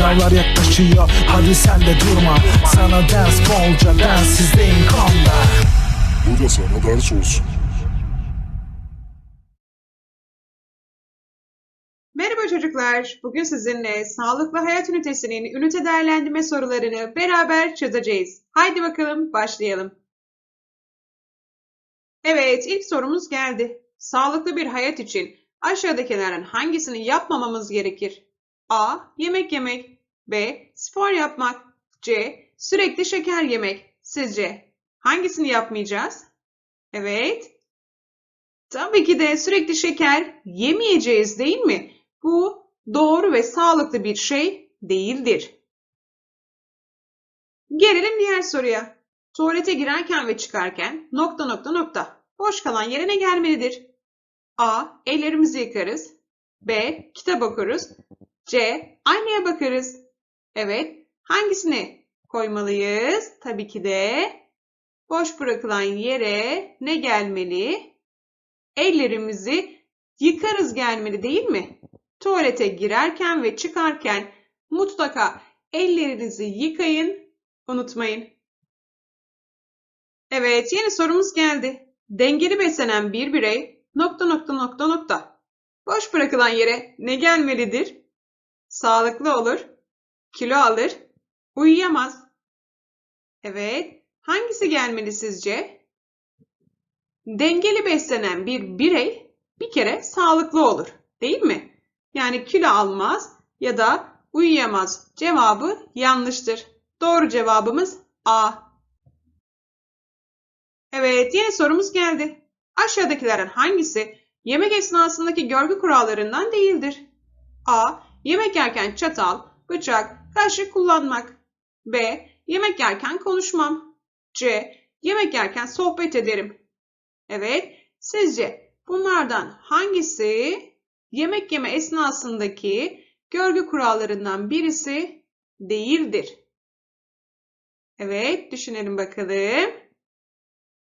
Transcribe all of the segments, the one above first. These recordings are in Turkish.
Sınavlar yaklaşıyor hadi sen de durma Sana ders bolca denssizliğin konda Bu da sana ders olsun. Merhaba çocuklar. Bugün sizinle sağlıklı hayat ünitesinin ünite değerlendirme sorularını beraber çözeceğiz. Haydi bakalım başlayalım. Evet, ilk sorumuz geldi. Sağlıklı bir hayat için aşağıdakilerden hangisini yapmamamız gerekir? A. Yemek yemek. B. Spor yapmak. C. Sürekli şeker yemek. Sizce hangisini yapmayacağız? Evet. Tabii ki de sürekli şeker yemeyeceğiz değil mi? Bu doğru ve sağlıklı bir şey değildir. Gelelim diğer soruya. Tuvalete girerken ve çıkarken nokta nokta nokta. Boş kalan yere ne gelmelidir? A. Ellerimizi yıkarız. B. Kitap okuruz. C. Aynaya bakarız. Evet. Hangisini koymalıyız? Tabii ki de boş bırakılan yere ne gelmeli? Ellerimizi yıkarız gelmeli değil mi? Tuvalete girerken ve çıkarken mutlaka ellerinizi yıkayın, unutmayın. Evet, yeni sorumuz geldi. Dengeli beslenen bir birey nokta nokta nokta nokta. Boş bırakılan yere ne gelmelidir? Sağlıklı olur, kilo alır, uyuyamaz. Evet, hangisi gelmeli sizce? Dengeli beslenen bir birey bir kere sağlıklı olur, değil mi? Yani kilo almaz ya da uyuyamaz. Cevabı yanlıştır. Doğru cevabımız A. Evet, yeni sorumuz geldi. Aşağıdakilerden hangisi yemek esnasındaki görgü kurallarından değildir? A. Yemek yerken çatal, bıçak, kaşık kullanmak. B. Yemek yerken konuşmam. C. Yemek yerken sohbet ederim. Evet, sizce bunlardan hangisi yemek yeme esnasındaki görgü kurallarından birisi değildir? Evet, düşünelim bakalım.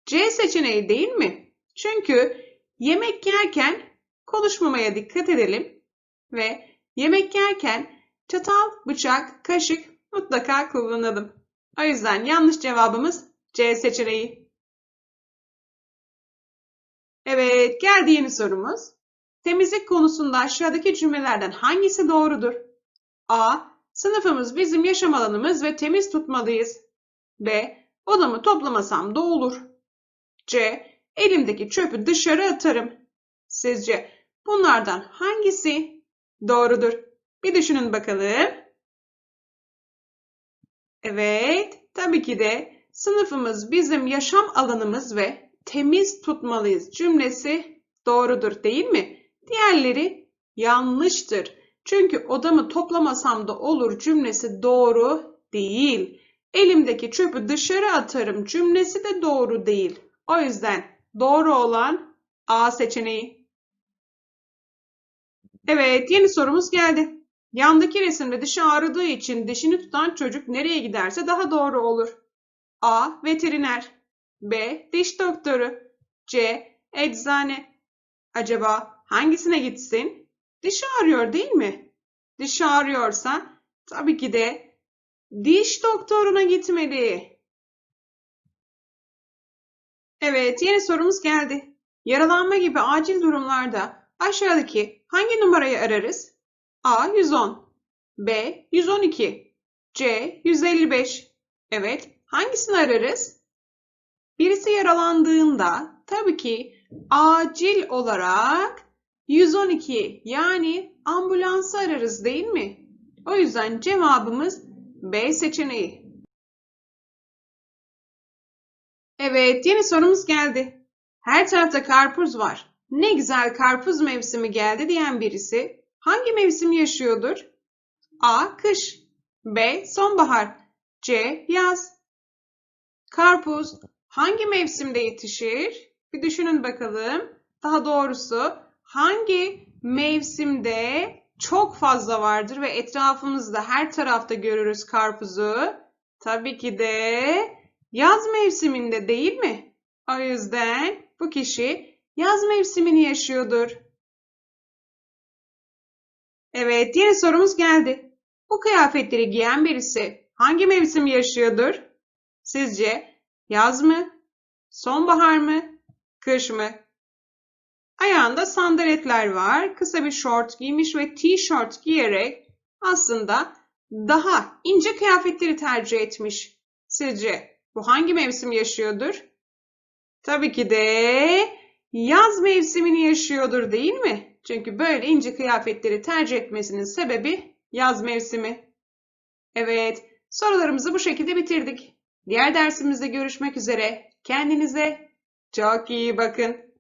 C seçeneği değil mi? Çünkü yemek yerken konuşmamaya dikkat edelim ve yemek yerken çatal, bıçak, kaşık mutlaka kullanalım. O yüzden yanlış cevabımız C seçeneği. Evet, geldi yeni sorumuz. Temizlik konusunda aşağıdaki cümlelerden hangisi doğrudur? A. Sınıfımız bizim yaşam alanımız ve temiz tutmalıyız. B. Odamı toplamasam da olur. C. Elimdeki çöpü dışarı atarım. Sizce bunlardan hangisi doğrudur? Bir düşünün bakalım. Evet, tabii ki de sınıfımız bizim yaşam alanımız ve temiz tutmalıyız cümlesi doğrudur değil mi? Diğerleri yanlıştır. Çünkü odamı toplamasam da olur cümlesi doğru değil. Elimdeki çöpü dışarı atarım cümlesi de doğru değil. O yüzden doğru olan A seçeneği. Evet, yeni sorumuz geldi. Yandaki resimde dişi ağrıdığı için dişini tutan çocuk nereye giderse daha doğru olur. A. Veteriner B. Diş doktoru C. Eczane Acaba hangisine gitsin? Diş ağrıyor değil mi? Diş ağrıyorsa tabii ki de diş doktoruna gitmeli. Evet, yeni sorumuz geldi. Yaralanma gibi acil durumlarda aşağıdaki hangi numarayı ararız? A 110, B 112, C 155. Evet, hangisini ararız? Birisi yaralandığında tabii ki acil olarak 112 yani ambulansı ararız değil mi? O yüzden cevabımız B seçeneği. Evet, yeni sorumuz geldi. Her tarafta karpuz var. Ne güzel karpuz mevsimi geldi diyen birisi hangi mevsim yaşıyordur? A. Kış B. Sonbahar C. Yaz Karpuz hangi mevsimde yetişir? Bir düşünün bakalım. Daha doğrusu hangi mevsimde çok fazla vardır ve etrafımızda her tarafta görürüz karpuzu? Tabii ki de yaz mevsiminde değil mi? O yüzden bu kişi yaz mevsimini yaşıyordur. Evet, yeni sorumuz geldi. Bu kıyafetleri giyen birisi hangi mevsim yaşıyordur? Sizce yaz mı? Sonbahar mı? Kış mı? Ayağında sandaletler var. Kısa bir şort giymiş ve tişört giyerek aslında daha ince kıyafetleri tercih etmiş. Sizce bu hangi mevsim yaşıyordur? Tabii ki de yaz mevsimini yaşıyordur değil mi? Çünkü böyle ince kıyafetleri tercih etmesinin sebebi yaz mevsimi. Evet, sorularımızı bu şekilde bitirdik. Diğer dersimizde görüşmek üzere. Kendinize çok iyi bakın.